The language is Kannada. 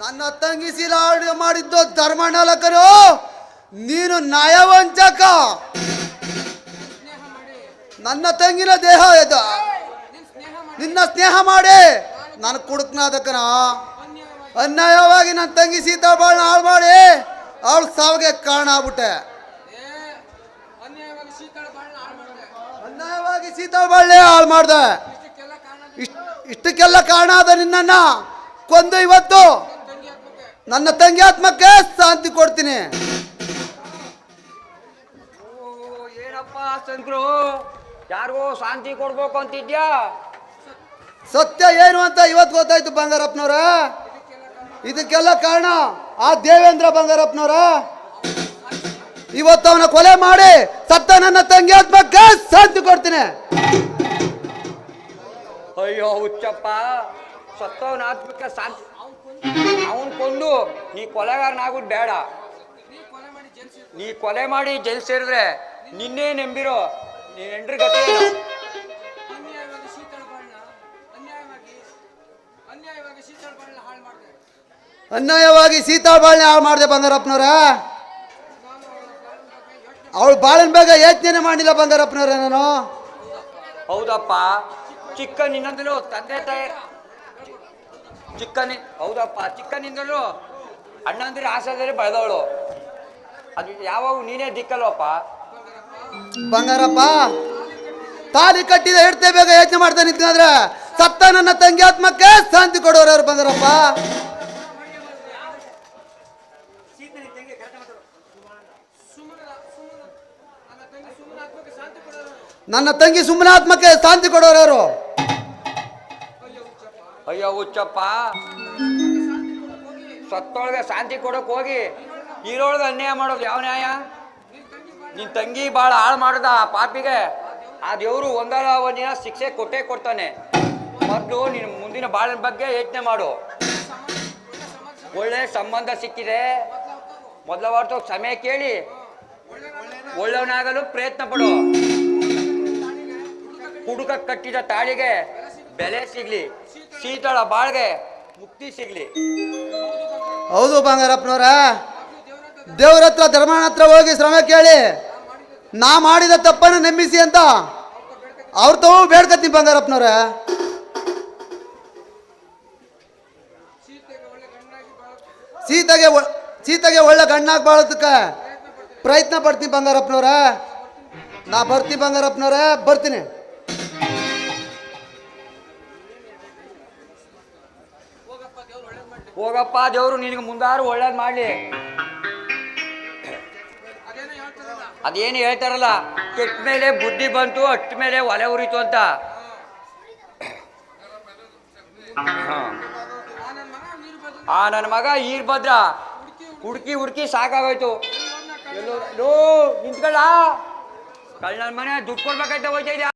ನನ್ನ ತಂಗಿ ಸಿಲಾಡಿ ಮಾಡಿದ್ದು ಧರ್ಮಣ್ಣಲಕರು ನೀನು ನಯವಂಚಕ ನನ್ನ ತಂಗಿನ ದೇಹ ಎದ. ನಿನ್ನ ಸ್ನೇಹ ಮಾಡಿ. ನಾನು ಕುಡುಕ್ನಾದಕ್ಕನ ಅನ್ಯಾಯವಾಗಿ ನನ್ನ ತಂಗಿ ಸೀತಾಬಾಳ್ನ ಹಾಳು ಮಾಡಿ, ಅವಳು ಸಾವಿಗೆ ಕಾರಣ ಆಗ್ಬಿಟ್ಟೆ. ಅನ್ಯಾಯವಾಗಿ ಸೀತಾ ಸೀತಾಬಾಳ್ನೆ ಹಾಳು ಮಾಡ್ದೆ. ಇಷ್ಟಕ್ಕೆಲ್ಲ ಕಾರಣ ಆದ ನಿನ್ನನ್ನ ಕೊಂದು ಇವತ್ತು. ನನ್ನ ತಂಗಿ ಆತ್ಮಕ್ಕೆ ಶಾಂತಿ ಕೊಡ್ತೀನಿ. ಓ ಏನಪ್ಪ ಯಾರಿಗೋ ಶಾಂತಿ ಕೊಡ್ಬೇಕು ಅಂತಿದ್ಯಾ? ಸತ್ಯ ಏನು ಅಂತ ಇವತ್ತು ಗೊತ್ತಾಯ್ತು ಬಂಗಾರಪ್ಪನವ್ರ. ಇದಕ್ಕೆಲ್ಲ ಕಾರಣ ಆ ದೇವೇಂದ್ರ ಬಂಗಾರಪ್ಪನವ್ರ. ಇವತ್ತು ಅವನ ಕೊಲೆ ಮಾಡಿ ಸತ್ತ ನನ್ನ ತಂಗಿ ಆತ್ಮಕ್ಕೆ ಶಾಂತಿ ಕೊಡ್ತೀನಿ. ಅಯ್ಯೋ ಹುಚ್ಚಪ್ಪ. ಸತ್ತವನ ಆತ್ಮಕ್ಕೆ ಶಾಂತಿ. ಅವನ್ ಕೊಂದು ನೀ ಕೊಲೆಗಾರನಾಗೋದು ಬೇಡ. ನೀ ಕೊಲೆ ಮಾಡಿ ಜೈಲ್ ಸೇರಿದ್ರೆ ನಿನ್ನೆ ನೆಂಬಿರೋ ನೀನ್ ಹೆಂಡ್ರ ಗತಿ ಅನ್ಯಾಯವಾಗಿ ಸೀತಾಳ ಬಾಳ್ನೆ ಹಾಳು ಮಾಡಿದೆ. ಅನ್ಯಾಯವಾಗಿ ಸೀತಾಬಾಳ್ನೆ ಹಾಳು ಮಾಡಿದೆ ಬಂಗಾರಪ್ಪನವ್ರ. ಅವಳು ಬಾಳಿನ ಬೇಗ ಯೋಚನೆ ಮಾಡಿಲ್ಲ ಬಂಗಾರಪ್ಪನವ್ರ ನಾನು. ಹೌದಪ್ಪ. ಚಿಕ್ಕ ನಿನ್ನಂದಲೂ ತಂದೆ ತಾಯಿ ಚಿಕ್ಕನಿ ಹೌದಪ್ಪ ಚಿಕ್ಕನಿಂದಲೂ ಅಣ್ಣಂದಿರ ಆಸೆದಲ್ಲಿ ಬೆಳೆದವಳು. ಅದು ಯಾವಾಗ ನೀನೇ ದಿಕ್ಕಲ್ವಪ್ಪ ಬಂಗಾರಪ್ಪ ತಾಲಿ ಕಟ್ಟಿದ ಹೆಡ್ತೆ ಬೇಗ ಯೋಚನೆ ಮಾಡ್ತಾನೆ ನಿಂತ್ಕೊಂಡ್ರೆ ಸತ್ತ ನನ್ನ ತಂಗಿ ಆತ್ಮಕ್ಕೆ ಶಾಂತಿ ಕೊಡೋರು ಯಾರು ಬಂಗಾರಪ್ಪ? ನನ್ನ ತಂಗಿ ಸುಮ್ಮನಾತ್ಮಕ್ಕೆ ಶಾಂತಿ ಕೊಡೋರು ನನ್ನ ತಂಗಿ ಸುಮ್ಮನೆ ಆತ್ಮಕ್ಕೆ ಶಾಂತಿ ಕೊಡೋರು ಯಾರು? ಅಯ್ಯೋ, ಹುಚ್ಚಪ್ಪ. ಸತ್ತೊಳಗೆ ಶಾಂತಿ ಕೊಡೋಕೆ ಹೋಗಿ. ಇರೋಳ್ಗೆ ಅನ್ಯಾಯ ಮಾಡೋದು ಯಾವ ನ್ಯಾಯ? ನಿನ್ ತಂಗಿ ಭಾಳ ಹಾಳು ಮಾಡಿದ ಆ ಪಾಪಿಗೆ. ಆ ದೇವರು ಒಂದಲ್ಲ ದಿನ ಶಿಕ್ಷೆ ಕೊಟ್ಟೇ ಕೊಡ್ತಾನೆ. ಮೊದಲು ನಿನ್ನ ಮುಂದಿನ ಬಾಳಿನ ಬಗ್ಗೆ ಯೋಚನೆ ಮಾಡು. ಒಳ್ಳೆ ಸಂಬಂಧ ಸಿಕ್ಕಿದೆ. ಮೊದಲ ಹೊರತು ಸಮಯ ಕೇಳಿ. ಒಳ್ಳೆಯವನಾಗಲು ಪ್ರಯತ್ನ ಪಡು. ಕುಡುಕ ಕಟ್ಟಿದ ತಾಳಿಗೆ ಬೆಲೆ ಸಿಗ್ಲಿ. ಶೀತಳ ಬಾಳ್ಗೆ ಮುಕ್ತಿ ಸಿಗ್ಲಿ. ಹೌದು ಬಂಗಾರಪ್ಪನವ್ರ. ದೇವ್ರ ಹತ್ರ, ಧರ್ಮನ ಹತ್ರ ಹೋಗಿ ಶ್ರಮ ಕೇಳಿ. ನಾ ಮಾಡಿದ ತಪ್ಪನ್ನು ನೆಮ್ಮಿಸಿ ಅಂತ ಅವ್ರ ತಾವು ಬೇಡ್ಕತ್ತೀನಿ ಬಂಗಾರಪ್ಪನವ್ರ. ಸೀತೆಗೆ ಸೀತೆಗೆ ಒಳ್ಳೆ ಗಣ್ಣಾಗಿ ಬಾಳೋದಕ್ಕೆ ಪ್ರಯತ್ನ ಪಡ್ತೀನಿ ಬಂಗಾರಪ್ಪನವ್ರ. ನಾ ಬರ್ತೀನಿ ಬಂಗಾರಪ್ಪನವ್ರ, ಬರ್ತೀನಿ. ಹೋಗಪ್ಪ, ದೇವ್ರು ನಿನಗೆ ಮುಂದಾರು, ಒಳ್ಳೇದು ಮಾಡಲಿ. ಅದೇನೋ ಹೇಳ್ತಾರಲ್ಲ, ಕೆಟ್ಟ ಮೇಲೆ ಬುದ್ಧಿ ಬಂತು, ಅಟ್ಟ ಮೇಲೆ ಒಲೆ ಉರಿತು ಅಂತ. ಆ ನನ್ನ ಮಗ ಈರ್ ಭದ್ರ ಹುಡ್ಕಿ ಹುಡ್ಕಿ ಸಾಕಾಗೋಯ್ತು. ನಿಂತ್ಕೊಳ್ಳ. ಕಳ್ಳ ನನ್ನ ಮನೆ ದುಡ್ಡು ಕೊಡ್ಬೇಕಾಯ್ತ ಹೋಯ್ತಾ